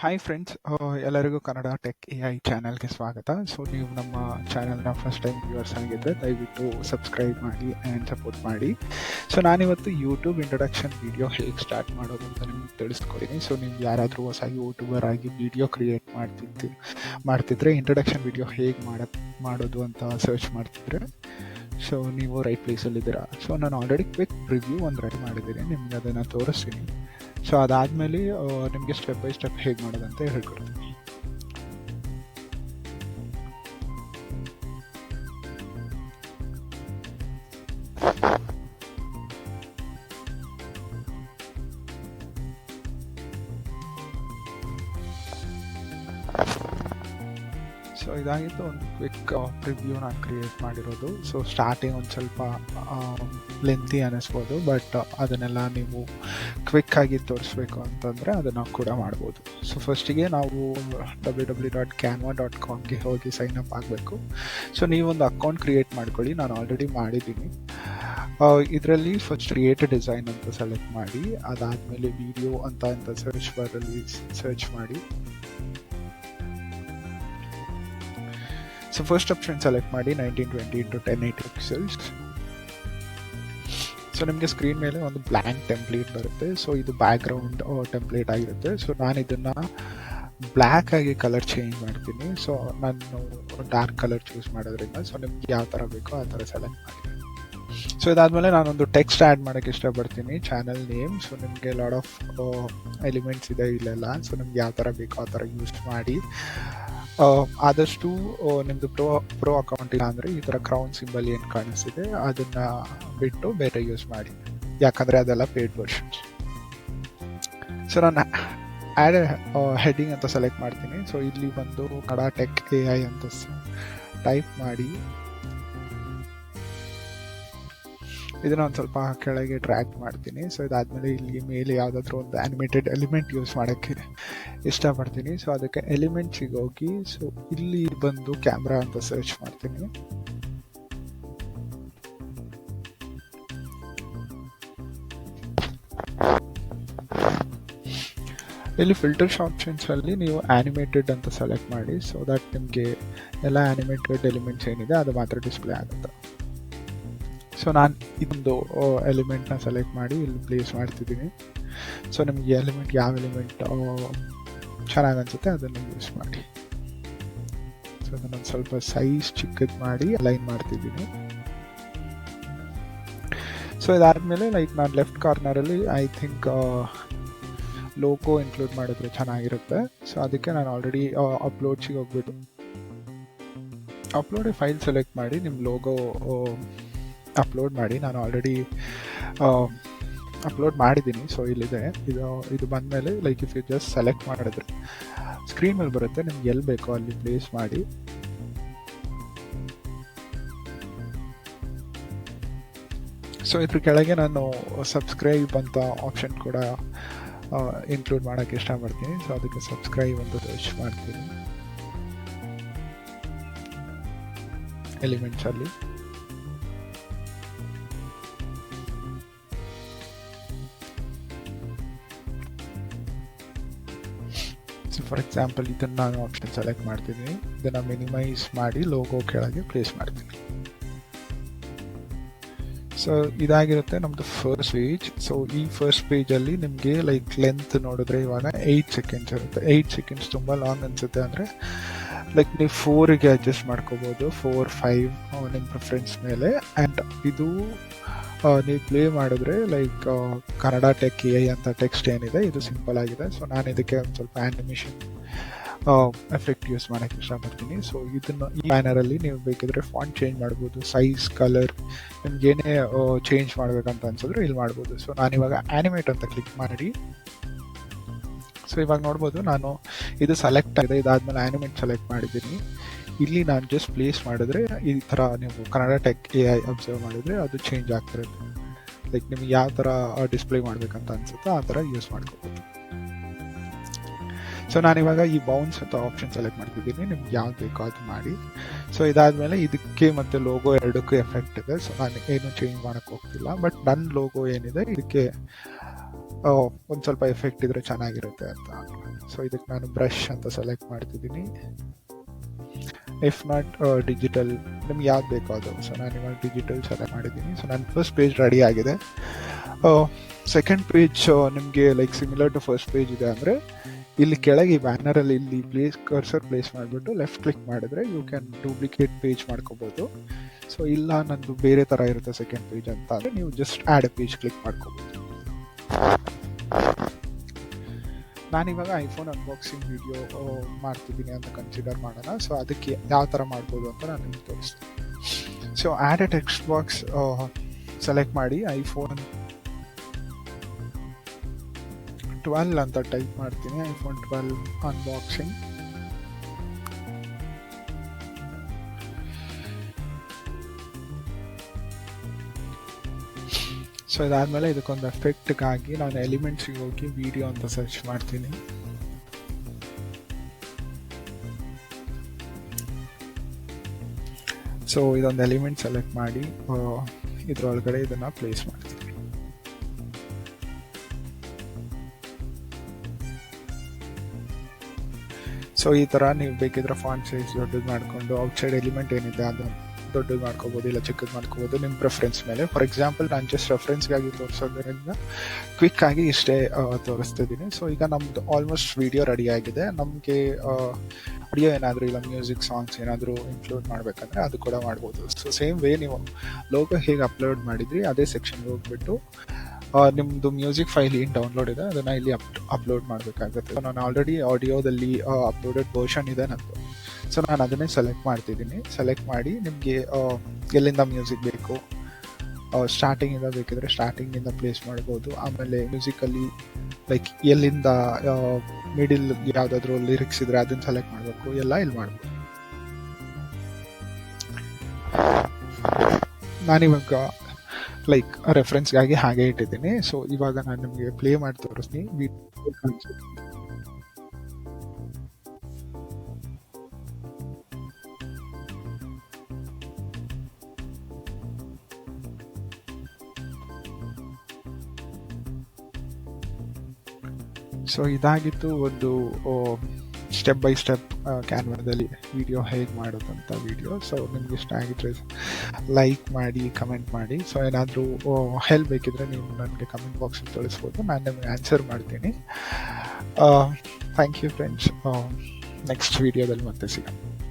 Hi friends ಎಲ್ಲರಿಗೂ Kannada tech A I ಚಾನಲ್ಗೆ ಸ್ವಾಗತ. ಸೊ ನೀವು ನಮ್ಮ ಚಾನಲ್ನ ಫಸ್ಟ್ ಟೈಮ್ ವ್ಯೂವರ್ಸ್ ಆಗಿದ್ದರೆ ದಯವಿಟ್ಟು ಸಬ್ಸ್ಕ್ರೈಬ್ ಮಾಡಿ ಆ್ಯಂಡ್ ಸಪೋರ್ಟ್ ಮಾಡಿ. ಸೊ ನಾನಿವತ್ತು ಯೂಟ್ಯೂಬ್ ಇಂಟ್ರಡಕ್ಷನ್ ವಿಡಿಯೋ ಹೇಗೆ ಸ್ಟಾರ್ಟ್ ಮಾಡೋದು ಅಂತ ನಿಮಗೆ ತಿಳಿಸ್ಕೊಡ್ತೀನಿ. ಸೊ ನೀವು ಯಾರಾದರೂ ಹೊಸಾಗಿ ಯೂಟ್ಯೂಬರ್ ಆಗಿ ವಿಡಿಯೋ ಕ್ರಿಯೇಟ್ ಮಾಡ್ತಿದ್ದು, ಮಾಡ್ತಿದ್ರೆ ಇಂಟ್ರಡಕ್ಷನ್ ವಿಡಿಯೋ ಹೇಗೆ ಮಾಡ, ಮಾಡೋದು ಅಂತ ಸರ್ಚ್ ಮಾಡ್ತಿದ್ರೆ ಸೊ ನೀವು ರೈಟ್ ಪ್ಲೇಸಲ್ಲಿದ್ದೀರಾ ಸೊ ನಾನು ಆಲ್ರೆಡಿ ಕ್ವಿಕ್ ರಿವ್ಯೂ ಒಂದು ರೆಡಿ ಮಾಡಿದ್ದೀನಿ. ನಿಮ್ಗೆ ಅದನ್ನು ತೋರಿಸ್ತೀನಿ. ಸೊ ಅದಾದಮೇಲೆ ನಿಮಗೆ ಸ್ಟೆಪ್ ಬೈ ಸ್ಟೆಪ್ ಹೇಗೆ ಮಾಡೋದಂತ ಹೇಳ್ಕೊಡ್ತೀನಿ ಸೊ ಇದಾಗಿತ್ತು ಒಂದು ಕ್ವಿಕ್ ಪ್ರಿವ್ಯೂ ನಾನು ಕ್ರಿಯೇಟ್ ಮಾಡಿರೋದು. ಸೊ ಸ್ಟಾರ್ಟಿಂಗ್ ಒಂದು ಸ್ವಲ್ಪ ಲೆಂತಿ ಅನ್ನಿಸ್ಬೋದು ಬಟ್ ಅದನ್ನೆಲ್ಲ ನೀವು ಕ್ವಿಕ್ ಆಗಿ ತೋರಿಸ್ಬೇಕು ಅಂತಂದರೆ ಅದನ್ನು ಕೂಡ ಮಾಡ್ಬೋದು. ಸೊ ಫಸ್ಟಿಗೆ ನಾವು W W dot Canva dot ಕಾಮ್ಗೆ ಹೋಗಿ ಸೈನ್ ಅಪ್ ಆಗಬೇಕು. ಸೊ ನೀವೊಂದು ಅಕೌಂಟ್ ಕ್ರಿಯೇಟ್ ಮಾಡ್ಕೊಳ್ಳಿ. ನಾನು ಆಲ್ರೆಡಿ ಮಾಡಿದ್ದೀನಿ. ಇದರಲ್ಲಿ ಫಸ್ಟ್ ಕ್ರಿಯೇಟ್ ಡಿಸೈನ್ ಅಂತ ಸೆಲೆಕ್ಟ್ ಮಾಡಿ, ಅದಾದಮೇಲೆ ವಿಡಿಯೋ ಅಂತ ಅಂತ ಸರ್ಚ್ ಬಾರಲ್ಲಿ ಸರ್ಚ್ ಮಾಡಿ. ಸೊ ಫಸ್ಟ್ ಆಪ್ಷನ್ ಸೆಲೆಕ್ಟ್ ಮಾಡಿ nineteen twenty into ten eighty pixels so ನಿಮಗೆ ಸ್ಕ್ರೀನ್ ಮೇಲೆ ಒಂದು ಬ್ಲ್ಯಾಂಕ್ ಟೆಂಪ್ಲೇಟ್ ಬರುತ್ತೆ. ಸೊ ಇದು ಬ್ಯಾಕ್ಗ್ರೌಂಡ್ ಟೆಂಪ್ಲೇಟ್ ಆಗಿರುತ್ತೆ. ಸೊ ನಾನು ಇದನ್ನು ಬ್ಲ್ಯಾಕ್ ಆಗಿ ಕಲರ್ ಚೇಂಜ್ ಮಾಡ್ತೀನಿ. ಸೊ ನಾನು ಡಾರ್ಕ್ ಕಲರ್ ಚೂಸ್ ಮಾಡೋದ್ರಿಂದ. ಸೊ ನಿಮ್ಗೆ ಯಾವ ಥರ ಬೇಕೋ ಆ ಥರ ಸೆಲೆಕ್ಟ್ ಮಾಡಿ. ಸೊ ಇದಾದಮೇಲೆ ನಾನೊಂದು ಟೆಕ್ಸ್ಟ್ ಆ್ಯಡ್ ಮಾಡೋಕ್ಕೆ ಇಷ್ಟಪಡ್ತೀನಿ. ಚಾನಲ್ ನೇಮ್ ಸೊ ನಿಮಗೆ ಲಾಡ್ ಆಫ್ ಎಲಿಮೆಂಟ್ಸ್ ಇದೆ ಇಲ್ಲೆಲ್ಲ. ಸೊ ನಿಮ್ಗೆ ಯಾವ ಥರ ಬೇಕೋ ಆ ಥರ ಯೂಸ್ ಮಾಡಿ. ಆದಷ್ಟು ನಿಮ್ಮದು ಪ್ರೋ ಪ್ರೋ ಅಕೌಂಟ್ ಇಲ್ಲ ಅಂದರೆ ಈ ಥರ ಕ್ರೌನ್ ಸಿಂಬಲ್ ಏನು ಕಾಣಿಸ್ತಿದೆ, ಅದನ್ನು ಬಿಟ್ಟು ಬೇರೆ ಯೂಸ್ ಮಾಡಿ. ಯಾಕಂದರೆ ಅದೆಲ್ಲ ಪೇಡ್ ವರ್ಷನ್ಸ್ ಸೊ ನಾನು ಆ್ಯಡ್ ಹೆಡ್ಡಿಂಗ್ ಅಂತ ಸೆಲೆಕ್ಟ್ ಮಾಡ್ತೀನಿ. ಸೊ ಇಲ್ಲಿ ಬಂದು ಕಡಾ ಟೆಕ್ ಎ ಐ ಅಂತ ಟೈಪ್ ಮಾಡಿ. ಇದನ್ನ ಒಂದು ಸ್ವಲ್ಪ ಕೆಳಗೆ ಟ್ರ್ಯಾಕ್ ಮಾಡ್ತೀನಿ. ಸೊ ಇದಾದಮೇಲೆ ಇಲ್ಲಿ ಮೇಲೆ ಯಾವುದಾದ್ರೂ ಒಂದು ಆ್ಯನಿಮೇಟೆಡ್ ಎಲಿಮೆಂಟ್ ಯೂಸ್ ಮಾಡೋಕ್ಕೆ ಇಷ್ಟಪಡ್ತೀನಿ. ಸೊ ಅದಕ್ಕೆ ಎಲಿಮೆಂಟ್ಸಿಗೆ ಹೋಗಿ ಸೊ ಇಲ್ಲಿ ಬಂದು ಕ್ಯಾಮ್ರಾ ಅಂತ ಸರ್ಚ್ ಮಾಡ್ತೀನಿ. ಇಲ್ಲಿ ಫಿಲ್ಟರ್ಸ್ ಆಪ್ಷನ್ಸಲ್ಲಿ ನೀವು ಆ್ಯನಿಮೇಟೆಡ್ ಅಂತ ಸೆಲೆಕ್ಟ್ ಮಾಡಿ ಸೊ ದಟ್ ನಿಮಗೆ ಎಲ್ಲ ಆ್ಯನಿಮೇಟೆಡ್ ಎಲಿಮೆಂಟ್ಸ್ ಏನಿದೆ, ಅದು ಮಾತ್ರ ಡಿಸ್ಪ್ಲೇ ಆಗುತ್ತೆ. ಸೊ ನಾನು ಇದೊಂದು ಎಲಿಮೆಂಟ್ನ ಸೆಲೆಕ್ಟ್ ಮಾಡಿ ಇಲ್ಲಿ ಪ್ಲೇಸ್ ಮಾಡ್ತಿದ್ದೀನಿ. ಸೊ ನಿಮಗೆ ಎಲಿಮೆಂಟ್ ಯಾವ ಎಲಿಮೆಂಟ್ ಚೆನ್ನಾಗಿ ಅನಿಸುತ್ತೆ ಅದನ್ನು ಯೂಸ್ ಮಾಡಿ. ಸೊ ಅದನ್ನೊಂದು ಸ್ವಲ್ಪ ಸೈಜ್ ಚಿಕ್ಕದು ಮಾಡಿ ಅಲೈನ್ ಮಾಡ್ತಿದ್ದೀನಿ. ಸೊ ಇದಾದಮೇಲೆ ಲೈಕ್ ನಾನು ಲೆಫ್ಟ್ ಕಾರ್ನರಲ್ಲಿ ಐ ಥಿಂಕ್ ಲೋಗೋ ಇನ್ಕ್ಲೂಡ್ ಮಾಡಿದ್ರೆ ಚೆನ್ನಾಗಿರುತ್ತೆ. ಸೊ ಅದಕ್ಕೆ ನಾನು ಆಲ್ರೆಡಿ ಅಪ್ಲೋಡ್ಸಿಗೆ ಹೋಗ್ಬಿಟ್ಟು ಅಪ್ಲೋಡ್ ಫೈಲ್ ಸೆಲೆಕ್ಟ್ ಮಾಡಿ ನಿಮ್ಮ ಲೋಗೋ ಅಪ್ಲೋಡ್ ಮಾಡಿ, ನಾನು ಆಲ್ರೆಡಿ ಅಪ್ಲೋಡ್ ಮಾಡಿದ್ದೀನಿ. ಸೊ ಇಲ್ಲಿದೆ. ಇದು ಇದು ಬಂದಮೇಲೆ like if you just select ಮಾಡಿದ್ರೆ ಸ್ಕ್ರೀನ್ ಮೇಲೆ ಬರುತ್ತೆ. ನಿಮ್ಗೆ ಎಲ್ಲಿ ಬೇಕೋ ಅಲ್ಲಿ ಪ್ಲೇಸ್ ಮಾಡಿ. ಸೊ ಇದ್ರ ಕೆಳಗೆ ನಾನು ಸಬ್ಸ್ಕ್ರೈಬ್ ಅಂತ ಆಪ್ಷನ್ ಕೂಡ ಇನ್ಕ್ಲೂಡ್ ಮಾಡೋಕ್ಕೆ ಇಷ್ಟಪಡ್ತೀನಿ. ಸೊ ಅದಕ್ಕೆ ಸಬ್ಸ್ಕ್ರೈಬ್ ಅಂತ ಸರ್ಚ್ ಮಾಡ್ತೀನಿ. ಎಲಿಮೆಂಟ್ಸಲ್ಲಿ ಫಾರ್ ಎಕ್ಸಾಂಪಲ್ ಇದನ್ನು ನಾನು ಆಪ್ಷನ್ ಸೆಲೆಕ್ಟ್ ಮಾಡ್ತೀನಿ. ಇದನ್ನು ಮಿನಿಮೈಸ್ ಮಾಡಿ ಲೋಗೋ ಕೆಳಗೆ ಪ್ಲೇಸ್ ಮಾಡ್ತೀನಿ. ಸೊ ಇದಾಗಿರುತ್ತೆ ನಮ್ಮದು ಫಸ್ಟ್ ಪೇಜ್ ಸೊ ಈ ಫಸ್ಟ್ ಪೇಜಲ್ಲಿ ನಿಮಗೆ ಲೈಕ್ ಲೆಂತ್ ನೋಡಿದ್ರೆ ಇವಾಗ ಏಯ್ಟ್ ಸೆಕೆಂಡ್ಸ್ ಇರುತ್ತೆ. ಏಯ್ಟ್ ಸೆಕೆಂಡ್ಸ್ ತುಂಬ ಲಾಂಗ್ ಅನಿಸುತ್ತೆ ಅಂದರೆ ಲೈಕ್ ನೀವು ಫೋರಿಗೆ ಅಡ್ಜಸ್ಟ್ ಮಾಡ್ಕೋಬೋದು. ಫೋರ್ ಫೈವ್ ನಿಮ್ಮ ಪ್ರಿಫರೆನ್ಸ್ ಮೇಲೆ. ಆ್ಯಂಡ್ ಇದು ನೀವು ಪ್ಲೇ ಮಾಡಿದ್ರೆ ಲೈಕ್ ಕನ್ನಡ ಟೆಕ್ ಎ ಅಂತ ಟೆಕ್ಸ್ಟ್ ಏನಿದೆ, ಇದು ಸಿಂಪಲ್ ಆಗಿದೆ. ಸೊ ನಾನು ಇದಕ್ಕೆ ಒಂದು ಸ್ವಲ್ಪ ಆ್ಯನಿಮೇಷನ್ ಎಫೆಕ್ಟ್ ಯೂಸ್ ಮಾಡೋಕ್ಕೆ ಇಷ್ಟಪಡ್ತೀನಿ. ಸೊ ಇದನ್ನು ಈ ಬ್ಯಾನರಲ್ಲಿ ನೀವು ಬೇಕಿದ್ರೆ ಫಾಂಟ್ ಚೇಂಜ್ ಮಾಡ್ಬೋದು ಸೈಜ್ ಕಲರ್ ನಿಮ್ಗೆ ಏನೇ ಚೇಂಜ್ ಮಾಡಬೇಕಂತ ಅನ್ಸಿದ್ರೆ ಇಲ್ಲಿ ಮಾಡ್ಬೋದು. ಸೊ ನಾನಿವಾಗ ಆ್ಯನಿಮೇಟ್ ಅಂತ ಕ್ಲಿಕ್ ಮಾಡಿ. ಸೊ ಇವಾಗ ನೋಡ್ಬೋದು, ನಾನು ಇದು ಸೆಲೆಕ್ಟ್ ಆಗಿದೆ, ಇದಾದ್ಮೇಲೆ ಆ್ಯನಿಮೇಟ್ ಸೆಲೆಕ್ಟ್ ಮಾಡಿದ್ದೀನಿ. ಇಲ್ಲಿ ನಾನು ಜಸ್ಟ್ ಪ್ಲೇಸ್ ಮಾಡಿದ್ರೆ ಈ ಥರ ನೀವು Kannada tech A I observe ಮಾಡಿದರೆ ಅದು ಚೇಂಜ್ ಆಗ್ತಿರುತ್ತೆ. ಲೈಕ್ ನಿಮ್ಗೆ ಯಾವ ಥರ ಡಿಸ್ಪ್ಲೇ ಮಾಡಬೇಕಂತ ಅನ್ಸುತ್ತೋ ಆ ಥರ ಯೂಸ್ ಮಾಡ್ಕೋಬೋದು. ಸೊ ನಾನಿವಾಗ ಈ ಬೌನ್ಸ್ ಅಂತ ಆಪ್ಷನ್ ಸೆಲೆಕ್ಟ್ ಮಾಡ್ತಿದ್ದೀನಿ. ನಿಮ್ಗೆ ಯಾವ್ದು ಬೇಕೋ ಅದು ಮಾಡಿ. ಸೊ ಇದಾದಮೇಲೆ ಇದಕ್ಕೆ ಮತ್ತು ಲೋಗೋ ಎರಡಕ್ಕೂ ಎಫೆಕ್ಟ್ ಇದೆ. ಸೊ ನಾನು ಏನು ಚೇಂಜ್ ಮಾಡೋಕ್ಕೆ ಹೋಗ್ತಿಲ್ಲ. ಬಟ್ ನನ್ನ ಲೋಗೋ ಏನಿದೆ, ಇದಕ್ಕೆ ಒಂದು ಸ್ವಲ್ಪ ಎಫೆಕ್ಟ್ ಇದ್ರೆ ಚೆನ್ನಾಗಿರುತ್ತೆ ಅಂತ. ಸೊ ಇದಕ್ಕೆ ನಾನು ಬ್ರಷ್ ಅಂತ ಸೆಲೆಕ್ಟ್ ಮಾಡ್ತಿದ್ದೀನಿ. ಇಫ್ ನಾಟ್ ಡಿಜಿಟಲ್ ನಿಮ್ಗೆ ಯಾವ್ದು ಬೇಕೋ ಅದು. ಸೊ ನಾನು ಇವಾಗ ಡಿಜಿಟಲ್ ಸೆಲೆಕ್ಟ್ ಮಾಡಿದ್ದೀನಿ. ಸೊ ನನ್ನ ಫಸ್ಟ್ ಪೇಜ್ ರೆಡಿ ಆಗಿದೆ. ಸೆಕೆಂಡ್ ಪೇಜ್ ನಿಮಗೆ like similar to first page ಇದೆ ಅಂದರೆ, ಇಲ್ಲಿ ಕೆಳಗೆ ಈ ಬ್ಯಾನರಲ್ಲಿ ಇಲ್ಲಿ ಪ್ಲೇಸ್ ಕರ್ಸರ್ ಪ್ಲೇಸ್ ಮಾಡಿಬಿಟ್ಟು ಲೆಫ್ಟ್ ಕ್ಲಿಕ್ ಮಾಡಿದ್ರೆ ಯು ಕ್ಯಾನ್ ಡೂಪ್ಲಿಕೇಟ್ ಪೇಜ್ ಮಾಡ್ಕೋಬೋದು. ಸೊ ಇಲ್ಲ ನನ್ನದು ಬೇರೆ ಥರ ಇರುತ್ತೆ ಸೆಕೆಂಡ್ ಪೇಜ್ ಅಂತ. ಅಂದರೆ, ನೀವು ಜಸ್ಟ್ ಆ್ಯಡ್ ಪೇಜ್ ಕ್ಲಿಕ್ ಮಾಡ್ಕೋಬೋದು. ನಾನಿವಾಗ ಐಫೋನ್ ಅನ್ಬಾಕ್ಸಿಂಗ್ ವಿಡಿಯೋ ಮಾಡ್ತಿದ್ದೀನಿ ಅಂತ ಕನ್ಸಿಡರ್ ಮಾಡೋಣ. ಸೊ ಅದಕ್ಕೆ ಯಾವ ಥರ ಮಾಡ್ಬೋದು ಅಂತ ನಾನು ನಿಮ್ಗೆ ತೋರಿಸ್ತೀನಿ. So add a text box select ಮಾಡಿ ಐಫೋನ್ ಟ್ವೆಲ್ ಅಂತ ಟೈಪ್ ಮಾಡ್ತೀನಿ. ಐಫೋನ್ ಟ್ವೆಲ್ ಅನ್ಬಾಕ್ಸಿಂಗ್ ಸೊ ಇದಾದ್ಮೇಲೆ ಇದಕ್ಕೊಂದು ಎಫೆಕ್ಟ್ಗಾಗಿ ನಾನು ಎಲಿಮೆಂಟ್ಸಿಗೆ ಹೋಗಿ ವಿಡಿಯೋ ಅಂತ ಸರ್ಚ್ ಮಾಡ್ತೀನಿ. ಸೊ ಇದೊಂದು ಎಲಿಮೆಂಟ್ ಸೆಲೆಕ್ಟ್ ಮಾಡಿ ಇದ್ರೊಳಗಡೆ ಇದನ್ನ ಪ್ಲೇಸ್ ಮಾಡ್ತೀನಿ. ಸೊ ಈ ಥರ ನೀವು ಬೇಕಿದ್ರೆ ಫಾಂಟ್ ಸೈಜ್ ದೊಡ್ಡದು ಮಾಡಿಕೊಂಡು ಔಟ್ಸೈಡ್ ಎಲಿಮೆಂಟ್ ಏನಿದೆ ಅದನ್ನು ದೊಡ್ಡದು ಮಾಡ್ಕೋಬೋದು, ಇಲ್ಲ ಚಿಕ್ಕದು ಮಾಡ್ಕೋಬೋದು, ನಿಮ್ಮ ಪ್ರೆಫರೆನ್ಸ್ ಮೇಲೆ. ಫಾರ್ ಎಕ್ಸಾಂಪಲ್ ನಾನು ಜಸ್ಟ್ ರೆಫರೆನ್ಸ್ಗಾಗಿ ತೋರಿಸೋದ್ರಿಂದ ಕ್ವಿಕ್ ಆಗಿ ಇಷ್ಟೇ ತೋರಿಸ್ತಿದ್ದೀನಿ. ಸೊ ಈಗ ನಮ್ದು ಆಲ್ಮೋಸ್ಟ್ ವಿಡಿಯೋ ರೆಡಿ ಆಗಿದೆ. ನಮಗೆ ಆಡಿಯೋ ಏನಾದರೂ ಇಲ್ಲ ಮ್ಯೂಸಿಕ್ ಸಾಂಗ್ಸ್ ಏನಾದರೂ ಇನ್ಕ್ಲೂಡ್ ಮಾಡಬೇಕಂದ್ರೆ ಅದು ಕೂಡ ಮಾಡ್ಬೋದು. ಸೊ ಸೇಮ್ ವೇ ನೀವು ಲೋಗೋ ಹೇಗೆ ಅಪ್ಲೋಡ್ ಮಾಡಿದ್ರಿ, ಅದೇ ಸೆಕ್ಷನ್ಗೆ ಹೋಗ್ಬಿಟ್ಟು ನಿಮ್ಮದು ಮ್ಯೂಸಿಕ್ ಫೈಲ್ ಏನು ಡೌನ್ಲೋಡ್ ಇದೆ, ಅದನ್ನು ಇಲ್ಲಿ ಅಪ್ ಅಪ್ಲೋಡ್ ಮಾಡಬೇಕಾಗುತ್ತೆ. ನಾನು ಆಲ್ರೆಡಿ ಆಡಿಯೋದಲ್ಲಿ ಅಪ್ಲೋಡೆಡ್ ವರ್ಷನ್ ಇದೆ ನಂದು. ಸೊ ನಾನು ಅದನ್ನೇ ಸೆಲೆಕ್ಟ್ ಮಾಡ್ತಿದ್ದೀನಿ. ಸೆಲೆಕ್ಟ್ ಮಾಡಿ ನಿಮಗೆ ಎಲ್ಲಿಂದ ಮ್ಯೂಸಿಕ್ ಬೇಕು ಸ್ಟಾರ್ಟಿಂಗಿಂದ ಬೇಕಿದ್ರೆ ಸ್ಟಾರ್ಟಿಂಗಿಂದ ಪ್ಲೇಸ್ ಮಾಡ್ಬೋದು. ಆಮೇಲೆ ಮ್ಯೂಸಿಕಲ್ಲಿ ಲೈಕ್ ಎಲ್ಲಿಂದ ಮಿಡಿಲ್ ಯಾವುದಾದ್ರೂ ಲಿರಿಕ್ಸ್ ಇದ್ರೆ ಅದನ್ನ ಸೆಲೆಕ್ಟ್ ಮಾಡಬೇಕು. ಎಲ್ಲ ಇಲ್ಲಿ ಮಾಡ್ಬೋದು. ನಾನಿವಾಗ ಲೈಕ್ ರೆಫರೆನ್ಸ್ಗಾಗಿ ಹಾಗೆ ಇಟ್ಟಿದ್ದೀನಿ. ಸೊ ಇವಾಗ ನಾನು ನಿಮಗೆ ಪ್ಲೇ ಮಾಡಿ ತೋರಿಸ್ತೀನಿ. ಸೊ ಇದಾಗಿತ್ತು ಒಂದು ಸ್ಟೆಪ್ ಬೈ ಸ್ಟೆಪ್ ಕ್ಯಾನ್ವಾದಲ್ಲಿ ವಿಡಿಯೋ ಹೇಗೆ ಮಾಡೋದಂತ ವಿಡಿಯೋ ಸೊ ನಿಮ್ಗೆ ಇಷ್ಟ ಆಗಿದ್ರೆ ಲೈಕ್ ಮಾಡಿ ಕಮೆಂಟ್ ಮಾಡಿ. ಸೊ ಏನಾದರೂ ಹೆಲ್ಪ್ ಬೇಕಿದ್ರೆ ನೀವು ನನಗೆ ಕಮೆಂಟ್ ಬಾಕ್ಸಲ್ಲಿ ತಿಳಿಸ್ಬೋದು. ನಾನು ನಿಮಗೆ ಆನ್ಸರ್ ಮಾಡ್ತೀನಿ. ಥ್ಯಾಂಕ್ ಯು ಫ್ರೆಂಡ್ಸ್ ನೆಕ್ಸ್ಟ್ ವಿಡಿಯೋದಲ್ಲಿ ಮತ್ತೆ ಸಿಗೋಣ.